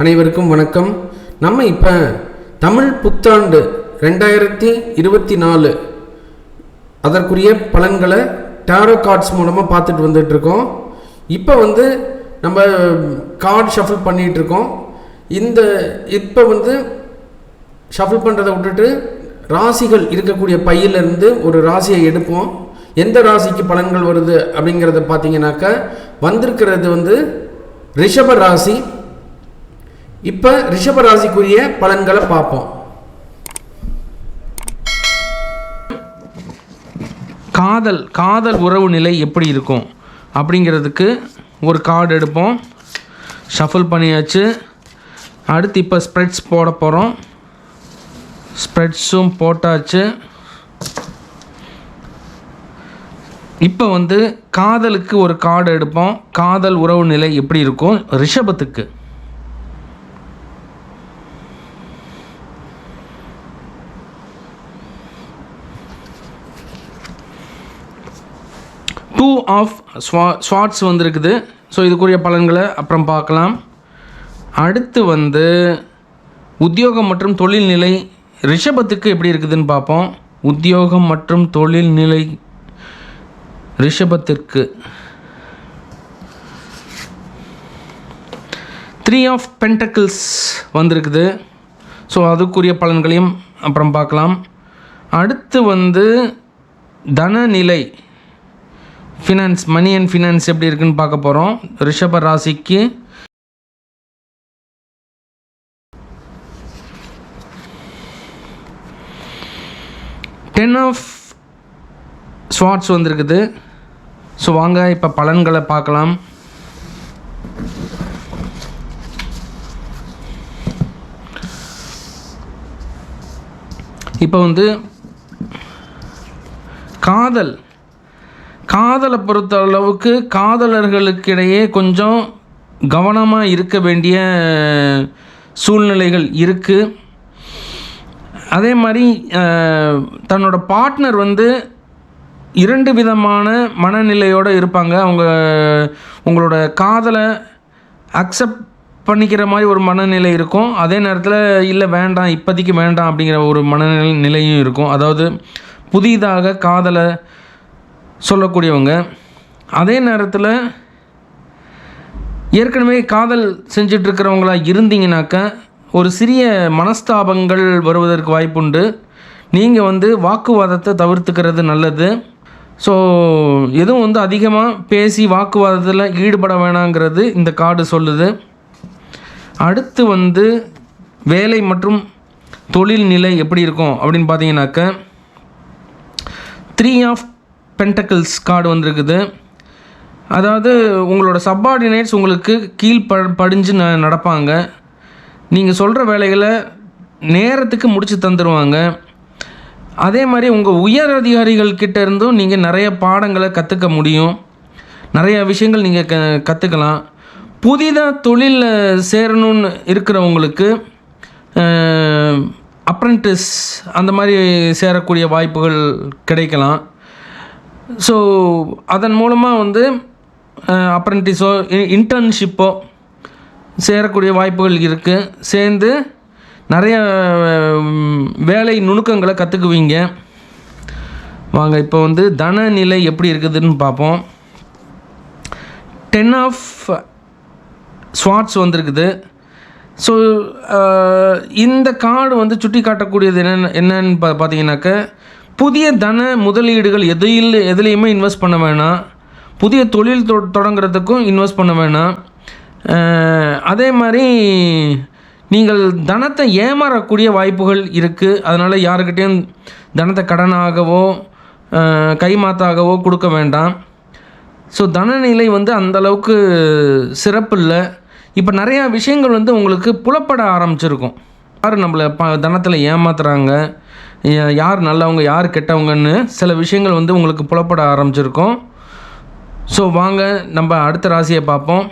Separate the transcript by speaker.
Speaker 1: அனைவருக்கும் வணக்கம். நம்ம இப்போ தமிழ் புத்தாண்டு ரெண்டாயிரத்தி இருபத்தி நாலு அதற்குரிய பலன்களை டேரோ கார்ட்ஸ் மூலமாக பார்த்துட்டு வந்துட்டு இருக்கோம் இப்போ வந்து நம்ம கார்டு ஷஃபிள் பண்ணிகிட்ருக்கோம் இந்த இப்போ வந்து ஷஃபிள் பண்ணுறதை விட்டுட்டு ராசிகள் இருக்கக்கூடிய பையிலிருந்து ஒரு ராசியை எடுப்போம். எந்த ராசிக்கு பலன்கள் வருது அப்படிங்கிறத பார்த்தீங்கன்னாக்கா வந்திருக்கிறது வந்து ரிஷப ராசி. இப்போ ரிஷப ராசிக்குரிய பலன்களை பார்ப்போம்.
Speaker 2: காதல் காதல் உறவு நிலை எப்படி இருக்கும்? அப்படிங்கிறதுக்கு ஒரு கார்டு எடுப்போம். ஷஃபிள் பண்ணியாச்சு. அடுத்து இப்போ ஸ்ப்ரெட்ஸ் போட போகிறோம் ஸ்ப்ரெட்ஸும் போட்டாச்சு. இப்போ வந்து காதலுக்கு ஒரு கார்டு எடுப்போம். காதல் உறவு நிலை எப்படி இருக்கும்? ரிஷபத்துக்கு. டூ ஆஃப் ஸ்வா ஸ்வாட்ஸ் வந்திருக்குது. ஸோ இதுக்குரிய பலன்களை அப்புறம் பார்க்கலாம். அடுத்து வந்து உத்தியோகம் மற்றும் தொழில்நிலை ரிஷபத்துக்கு எப்படி இருக்குதுன்னு பார்ப்போம். உத்தியோகம் மற்றும் தொழில்நிலை ரிஷபத்திற்கு. த்ரீ ஆஃப் பென்டக்கிள்ஸ் வந்திருக்குது. ஸோ அதுக்குரிய பலன்களையும் அப்புறம் பார்க்கலாம். அடுத்து வந்து தனநிலை. ஃபினான்ஸ் மணி அண்ட் ஃபினான்ஸ் எப்படி இருக்குன்னு பார்க்க போகிறோம் ரிஷப ராசிக்கு டென் ஆஃப் ஸ்வாட்ஸ் வந்திருக்குது. ஸோ வாங்க இப்போ பலன்களை பார்க்கலாம். இப்போ வந்து காதல். காதலை பொறுத்த அளவுக்கு காதலர்களுக்கிடையே கொஞ்சம் கவனமாக இருக்க வேண்டிய சூழ்நிலைகள் இருக்குது அதே மாதிரி தன்னோட பார்ட்னர் வந்து இரண்டு விதமான மனநிலையோடு இருப்பாங்க. அவங்க உங்களோட காதலை அக்செப்ட் பண்ணிக்கிற மாதிரி ஒரு மனநிலை இருக்கும். அதே நேரத்தில் இல்லை வேண்டாம் இப்போதைக்கு வேண்டாம் அப்படிங்கிற ஒரு மனநிலை நிலையும் இருக்கும். அதாவது புதிதாக காதலை சொல்லக்கூடியவங்க அதே நேரத்தில் ஏற்கனவே காதல் செஞ்சிட்ருக்கிறவங்களா இருந்தீங்கனாக்க ஒரு சிறிய மனஸ்தாபங்கள் வருவதற்கு வாய்ப்புண்டு. நீங்கள் வந்து வாக்குவாதத்தை தவிர்த்துக்கிறது நல்லது. ஸோ எதுவும் வந்து அதிகமாக பேசி வாக்குவாதத்தில் ஈடுபட வேணாங்கிறது இந்த கார்டு சொல்லுது. அடுத்து வந்து வேலை மற்றும் தொழில் நிலை எப்படி இருக்கும் அப்படின்னு பார்த்தீங்கன்னாக்க த்ரீ ஆஃப் பென்டக்கிள்ஸ் கார்டு வந்திருக்குது. அதாவது உங்களோட சப்பார்டினேட்ஸ் உங்களுக்கு கீழ் ப படிஞ்சு ந நடப்பாங்க. நீங்கள் சொல்கிற வேலைகளை நேரத்துக்கு முடித்து தந்துடுவாங்க அதே மாதிரி உங்கள் உயர் அதிகாரிகள் கிட்ட இருந்தும் நீங்கள் நிறைய பாடங்களை கற்றுக்க முடியும். நிறைய விஷயங்கள் நீங்கள் க கற்றுக்கலாம் புதிதாக தொழிலில் சேரணும்னு இருக்கிறவங்களுக்கு அப்ரெண்டிஸ் அந்த மாதிரி சேரக்கூடிய வாய்ப்புகள் கிடைக்கலாம். ஸோ அதன் மூலமாக வந்து அப்ரெண்டிஸோ இன்டர்ன்ஷிப்போ சேரக்கூடிய வாய்ப்புகள் இருக்குது சேர்ந்து நிறைய வேலை நுணுக்கங்களை கற்றுக்குவீங்க வாங்க இப்போ வந்து தனநிலை எப்படி இருக்குதுன்னு பார்ப்போம். டென் ஆஃப் ஸ்வாட்ஸ் வந்திருக்குது. ஸோ இந்த கார்டு வந்து சுட்டி காட்டக்கூடியது என்னென்ன என்னன்னு பா பார்த்தீங்கன்னாக்க புதிய தன முதலீடுகள் எதையில் எதுலேயுமே இன்வெஸ்ட் பண்ண வேணாம். புதிய தொழில் தொ தொடங்குறதுக்கும் இன்வெஸ்ட் பண்ண வேணாம். அதே மாதிரி நீங்கள் தனத்தை ஏமாறக்கூடிய வாய்ப்புகள் இருக்குது அதனால் யாருக்கிட்டேயும் தனத்தை கடனாகவோ கைமாத்தாகவோ கொடுக்க வேண்டாம். ஸோ தனநிலை வந்து அந்தளவுக்கு சிறப்பு இல்லை. இப்போ நிறையா விஷயங்கள் வந்து உங்களுக்கு புலப்பட ஆரம்பிச்சிருக்கும். யார் நம்மளை ப தனத்தில் ஏமாத்துறாங்க? யார் நல்லவங்க யார் கெட்டவங்கன்னு சில விஷயங்கள் வந்து உங்களுக்கு புலப்பட ஆரம்பிச்சிருக்கும். ஸோ வாங்க நம்ம அடுத்த ராசியை பார்ப்போம்.